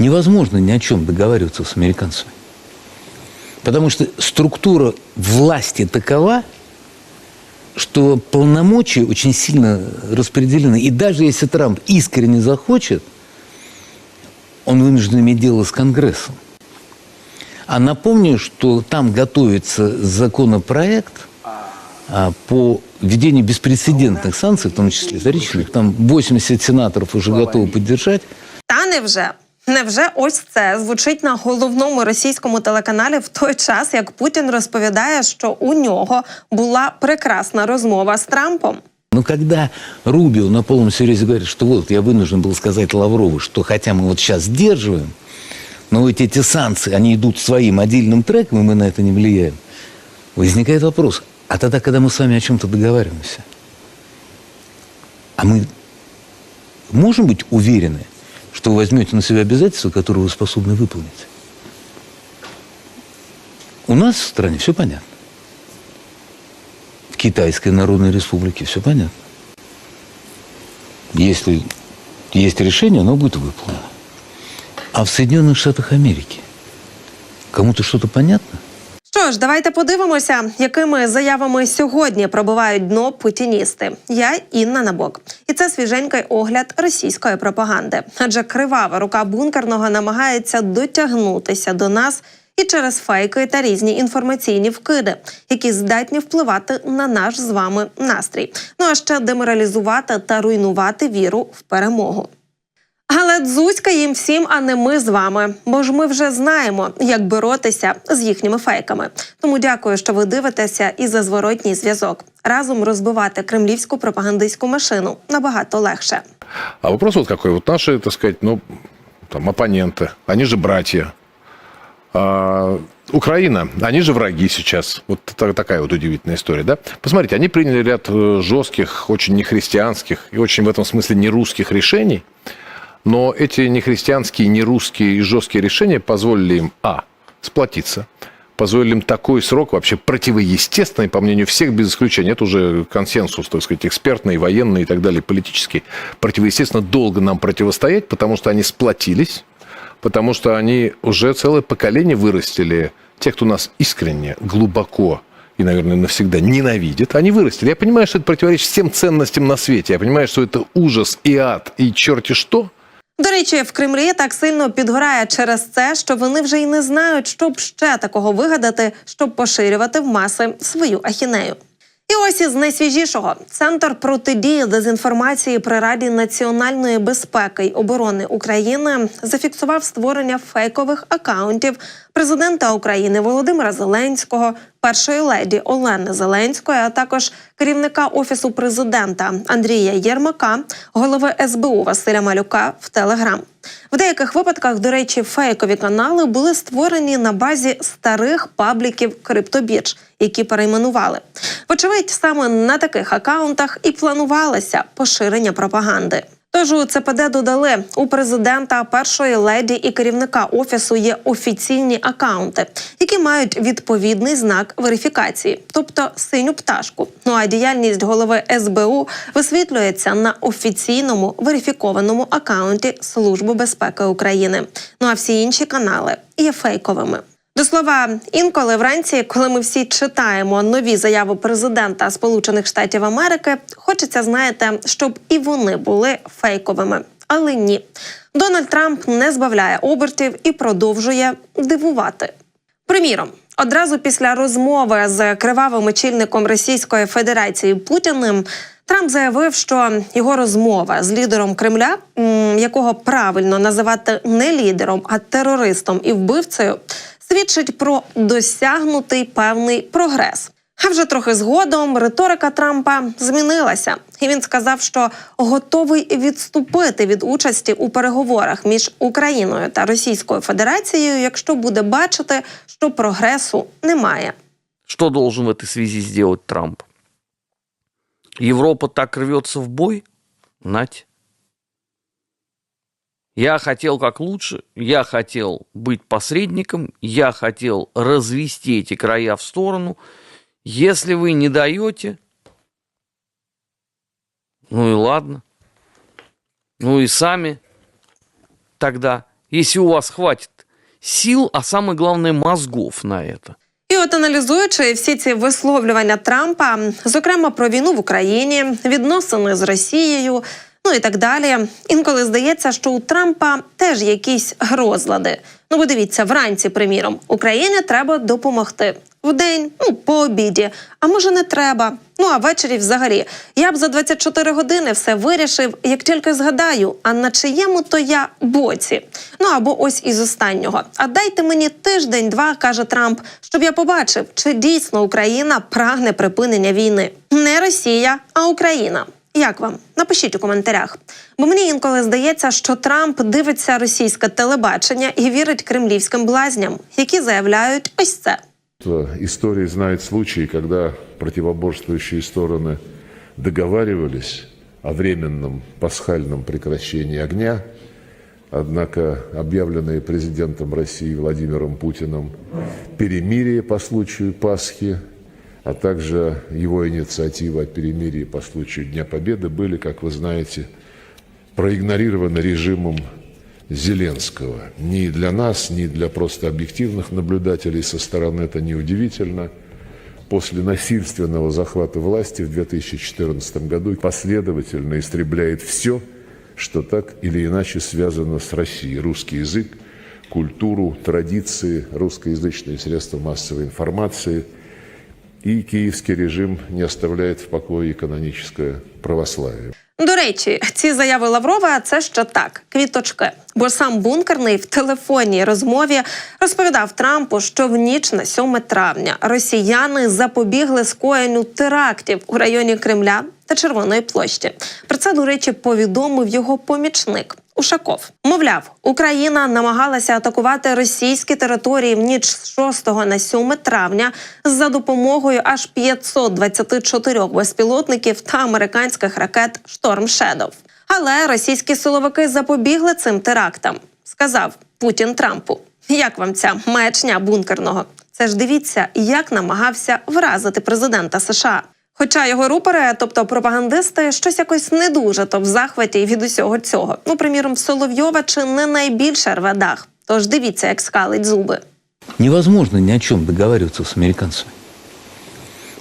невозможно ни о чем договариваться с американцами. Потому что структура власти такова, что полномочия очень сильно распределены. И даже если Трамп искренне захочет, он вынужден иметь дело с Конгрессом. А напомню, что там готовится законопроект а, по введению беспрецедентных санкций, в том числе заречных. Там 80 сенаторов уже готовы поддержать. Та невже? Невже ось це звучить на головному російському телеканалі в той час, як Путін розповідає, що у нього була прекрасна розмова з Трампом? Но когда Рубио на полном серьезе говорит, что вот я вынужден был сказать Лаврову, что хотя мы вот сейчас сдерживаем, но вот эти санкции, они идут своим отдельным треком, и мы на это не влияем, возникает вопрос, а тогда, когда мы с вами о чем-то договариваемся, а мы можем быть уверены, что вы возьмете на себя обязательства, которые вы способны выполнить? У нас в стране все понятно. В Китайской Народной Республике все понятно. Если есть решение, оно будет выполнено. А в Соединенных Штатах Америки кому-то что-то понятно? Ж, давайте подивимося, якими заявами сьогодні пробивають дно путіністи. Я Інна Набок, і це свіженький огляд російської пропаганди. Адже кривава рука бункерного намагається дотягнутися до нас і через фейки та різні інформаційні вкиди, які здатні впливати на наш з вами настрій. Ну а ще деморалізувати та руйнувати віру в перемогу. Але дзузька їм всім, а не ми з вами. Бо ж ми вже знаємо, як боротися з їхніми фейками. Тому дякую, що ви дивитеся і за зворотній зв'язок. Разом розбивати кремлівську пропагандистську машину набагато легше. А вопрос вот какой. Вот наши, так сказать, ну, там, оппоненты, они же братья. А, Украина, они же враги сейчас. Вот та- такая вот удивительная история, да? Посмотрите, они приняли ряд э, жестких, очень нехристианских и очень в этом смысле нерусских решений. Но эти нехристианские, нерусские и жесткие решения позволили им, а, сплотиться, позволили им такой срок вообще противоестественный, по мнению всех без исключения. Это уже консенсус, так сказать, экспертный, военный и так далее, политический. Противоестественно долго нам противостоять, потому что они сплотились, потому что они уже целое поколение вырастили. Те, кто нас искренне, глубоко и, наверное, навсегда ненавидит, они вырастили. Я понимаю, что это противоречит всем ценностям на свете. Я понимаю, что это ужас и ад, и черти что. До речі, в Кремлі так сильно підгорає через це, що вони вже й не знають, що б ще такого вигадати, щоб поширювати в маси свою ахінею. І ось із найсвіжішого центр протидії дезінформації при Раді національної безпеки й оборони України зафіксував створення фейкових акаунтів президента України Володимира Зеленського, першої леді Олени Зеленської, а також керівника офісу президента Андрія Єрмака, голови СБУ Василя Малюка в Телеграм. В деяких випадках, до речі, фейкові канали були створені на базі старих пабліків криптобірж, які перейменували. Вочевидь, саме на таких акаунтах і планувалося поширення пропаганди. Тож у ЦПД додали у президента, першої леді і керівника офісу є офіційні акаунти, які мають відповідний знак верифікації, тобто синю пташку. Ну а діяльність голови СБУ висвітлюється на офіційному верифікованому акаунті Служби безпеки України. Ну а всі інші канали є фейковими. До слова, інколи вранці, коли ми всі читаємо нові заяви президента Сполучених Штатів Америки, хочеться, знаєте, щоб і вони були фейковими. Але ні, Дональд Трамп не збавляє обертів і продовжує дивувати. Приміром, одразу після розмови з кривавим очільником Російської Федерації Путіним. Трамп заявив, що його розмова з лідером Кремля, якого правильно називати не лідером, а терористом і вбивцею, свідчить про досягнутий певний прогрес. А вже трохи згодом риторика Трампа змінилася, і він сказав, що готовий відступити від участі у переговорах між Україною та Російською Федерацією, якщо буде бачити, що прогресу немає. Что должен в этой связи сделать Трамп? Европа так рвется в бой? Нать. Я хотел как лучше, я хотел быть посредником, я хотел развести эти края в сторону. Если вы не даете, ну и ладно. Ну и сами тогда если у вас хватит сил, а самое главное мозгов на это. І от аналізуючи всі ці висловлювання Трампа, зокрема про війну в Україні, відносини з Росією, Ну і так далі. Інколи здається, що у Трампа теж якісь розлади. Ну, бо дивіться, вранці, приміром, Україні треба допомогти. Вдень, ну, по обіді, а може не треба. Ну а ввечері взагалі. Я б за 24 години все вирішив, як тільки згадаю, а на чиєму то я боці. Ну або ось із останнього. А дайте мені тиждень-два, каже Трамп, щоб я побачив, чи дійсно Україна прагне припинення війни. Не Росія, а Україна. Як вам? Напишіть у коментарях. Бо мені інколи здається, що Трамп дивиться російське телебачення і вірить кремлівським блазням, які заявляють ось це. Э, История знает случаи, когда противоборствующие стороны договаривались о временном пасхальном прекращении огня, однако объявленное президентом России Владимиром Путиным перемирие по случаю Пасхи, а также его инициатива о перемирии по случаю Дня Победы были, как вы знаете, проигнорированы режимом Зеленского. Ни для нас, ни для просто объективных наблюдателей со стороны это не удивительно. После насильственного захвата власти в 2014 году последовательно истребляет все, что так или иначе связано с Россией. Русский язык, культуру, традиции, русскоязычные средства массовой информации. И киевский режим не оставляет в покое и каноническое православие. До речі, ці заяви Лаврова це ще так, квіточки. Бо сам бункерний в телефонній розмові розповідав Трампу, що в ніч на 7 травня росіяни запобігли скоєнню терактів у районі Кремля та Червоної площі. Про це, до речі, повідомив його помічник. Ушаков мовляв, Україна намагалася атакувати російські території в ніч з 6 на 7 травня за допомогою аж 524 безпілотників та американських ракет Шторм Шедов. Але російські силовики запобігли цим терактам, сказав Путін Трампу. Як вам ця маячня бункерного? Це ж дивіться, як намагався вразити президента США. Хоча його рупори, тобто пропагандисти, щось якось не дуже то в захваті від усього цього. Ну, приміром, Соловйова чи не найбільше рве дах. Тож дивіться, як скалить зуби. Невозможно ни о чем договариваться с американцами.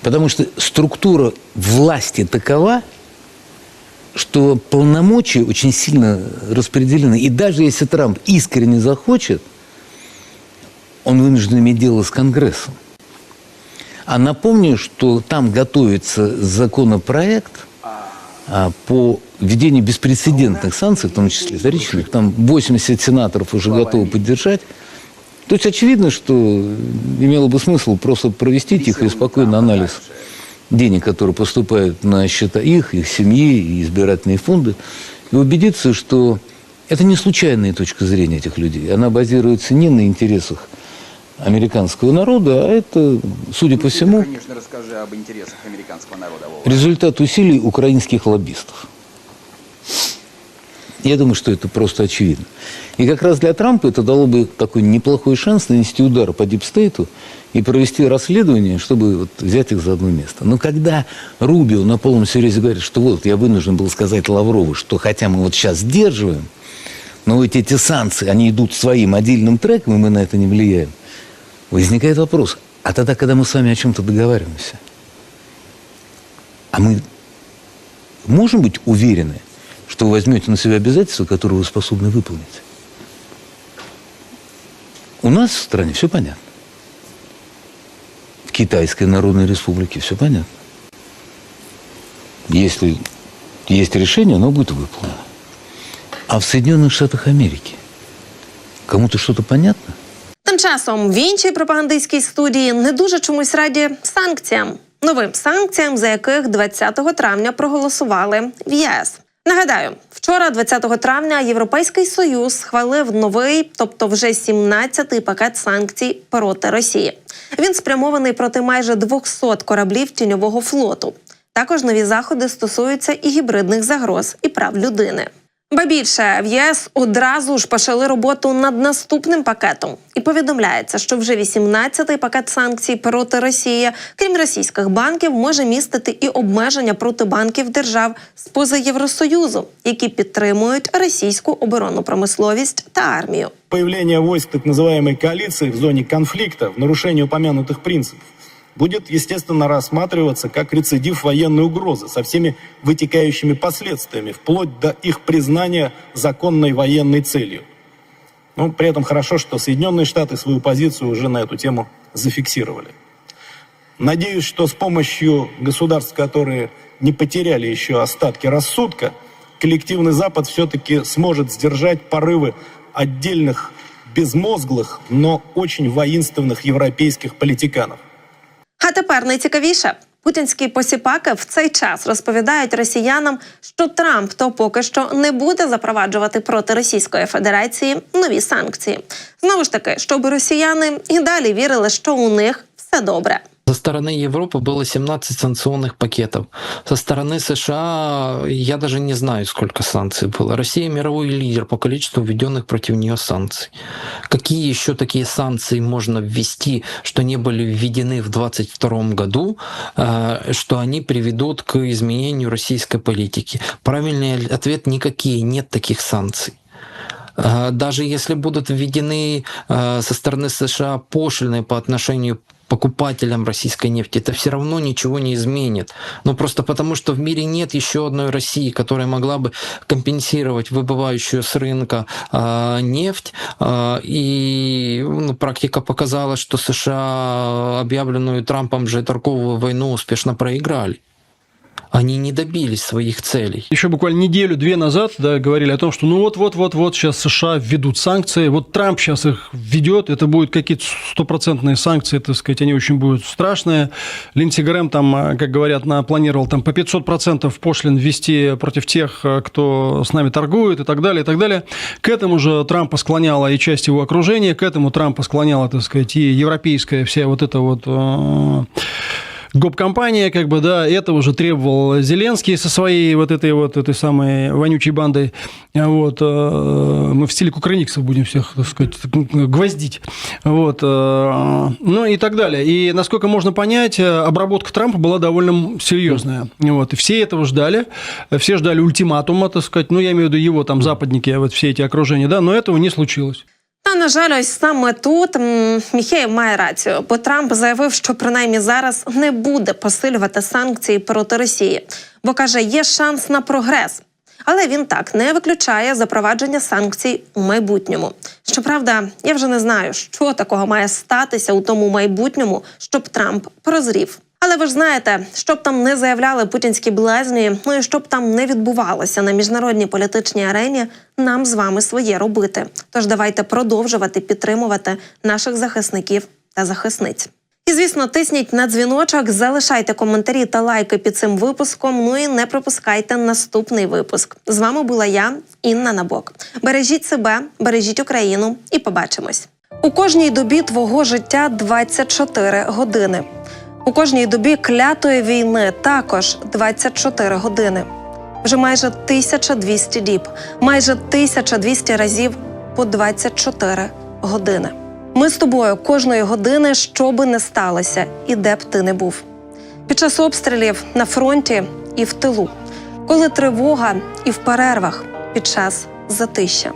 Потому что структура власти такова, что полномочия очень сильно распределены. И даже если Трамп искренне захочет, он вынужден иметь дело с Конгрессом. А напомню, что там готовится законопроект а, по введению беспрецедентных санкций, в том числе заречных. Там 80 сенаторов уже готовы поддержать. То есть очевидно, что имело бы смысл просто провести тихо и спокойно анализ денег, которые поступают на счета их, их семьи и избирательные фонды, и убедиться, что это не случайная точка зрения этих людей. Она базируется не на интересах американского народа, а это, судя по всему, Конечно, расскажи об интересах американского народа. Результат усилий украинских лоббистов. Я думаю, что это просто очевидно. И как раз для Трампа это дало бы такой неплохой шанс нанести удар по дипстейту и провести расследование, чтобы вот взять их за одно место. Но когда Рубио на полном серьезе говорит, что вот я вынужден был сказать Лаврову, что хотя мы вот сейчас сдерживаем, но вот эти санкции, они идут своим отдельным треком, и мы на это не влияем, возникает вопрос, а тогда, когда мы с вами о чем-то договариваемся, а мы можем быть уверены, что вы возьмете на себя обязательства, которые вы способны выполнить? У нас в стране все понятно. В Китайской Народной Республике все понятно. Если есть решение, оно будет выполнено. А в Соединенных Штатах Америки кому-то что-то понятно? Часом в іншій пропагандистській студії не дуже чомусь раді санкціям, новим санкціям, за яких 20 травня проголосували в ЄС. Нагадаю, вчора, 20 травня, Європейський Союз схвалив новий, тобто вже 17-й пакет санкцій проти Росії. Він спрямований проти майже 200 кораблів тіньового флоту. Також нові заходи стосуються і гібридних загроз і прав людини. Ба більше в ЄС одразу ж почали роботу над наступним пакетом, і повідомляється, що вже 18-й пакет санкцій проти Росії, крім російських банків, може містити і обмеження проти банків держав з поза Євросоюзу, які підтримують російську оборонну промисловість та армію. Появление войск так называемой коалиции в зоне конфликта в нарушении упомянутых принципов будет, естественно, рассматриваться как рецидив военной угрозы со всеми вытекающими последствиями, вплоть до их признания законной военной целью. Но при этом хорошо, что Соединенные Штаты свою позицию уже на эту тему зафиксировали. Надеюсь, что с помощью государств, которые не потеряли еще остатки рассудка, коллективный Запад все-таки сможет сдержать порывы отдельных безмозглых, но очень воинственных европейских политиканов. А тепер найцікавіше. Путінські посіпаки в цей час розповідають росіянам, що Трамп то поки що не буде запроваджувати проти Російської Федерації нові санкції. Знову ж таки, щоб росіяни і далі вірили, що у них все добре. Со стороны Европы было 17 санкционных пакетов. Со стороны США я даже не знаю, сколько санкций было. Россия мировой лидер по количеству введенных против нее санкций. Какие еще такие санкции можно ввести, что не были введены в 2022 году, э, что они приведут к изменению российской политики? Правильный ответ – никакие, нет таких санкций. Э, Даже если будут введены э, со стороны США пошлины по отношению покупателям российской нефти, это все равно ничего не изменит. Ну просто потому, что в мире нет еще одной России, которая могла бы компенсировать выбывающую с рынка э, нефть. Э, и ну, практика показала, что США объявленную Трампом же торговую войну успешно проиграли. Они не добились своих целей. Еще буквально неделю-две назад да, говорили о том, что ну вот-вот-вот-вот сейчас США введут санкции, вот Трамп сейчас их введет, это будут какие-то стопроцентные санкции, так сказать, они очень будут страшные. Линдси Грэм там, а, как говорят, напланировал там по 500% пошлин ввести против тех, а, кто с нами торгует и так далее, и так далее. К этому же Трампа склоняла и часть его окружения, к этому Трампа склоняла, так сказать, и европейская вся вот эта вот э, гоп-компания, как бы, да, это уже требовал Зеленский со своей вот этой вот этой самой вонючей бандой. Вот, э, мы в стиле кукрыниксов будем всех, так сказать, гвоздить. Вот, э, ну и так далее. И, насколько можно понять, э, обработка Трампа была довольно серьезная. Вот, и все этого ждали, все ждали ультиматума, так сказать, ну, я имею в виду его там западники, вот все эти окружения, да, но этого не случилось. Та на жаль, ось саме тут Міхеєв має рацію, бо Трамп заявив, що принаймні зараз не буде посилювати санкції проти Росії, бо каже, є шанс на прогрес. Але він так не виключає запровадження санкцій у майбутньому. Щоправда, я вже не знаю, що такого має статися у тому майбутньому, щоб Трамп прозрів. Але ви ж знаєте, щоб там не заявляли путінські блазні, ну і щоб там не відбувалося на міжнародній політичній арені, нам з вами своє робити. Тож давайте продовжувати підтримувати наших захисників та захисниць. І звісно, тисніть на дзвіночок, залишайте коментарі та лайки під цим випуском. Ну і не пропускайте наступний випуск. З вами була я, Інна Набок. Бережіть себе, бережіть Україну і побачимось. У кожній добі твого життя 24 години. У кожній добі клятої війни також 24 години. Вже майже 1200 діб, майже 1200 разів по 24 години. Ми з тобою кожної години, що би не сталося, і де б ти не був. Під час обстрілів на фронті і в тилу, коли тривога і в перервах під час затища.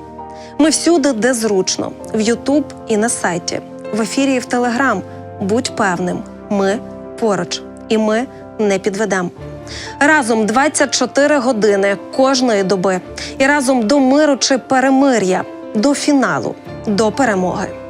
Ми всюди, де зручно, в Ютуб і на сайті, в ефірі і в Телеграм. Будь певним, ми поруч, і ми не підведемо. Разом 24 години кожної доби, і разом до миру чи перемир'я, до фіналу, до перемоги.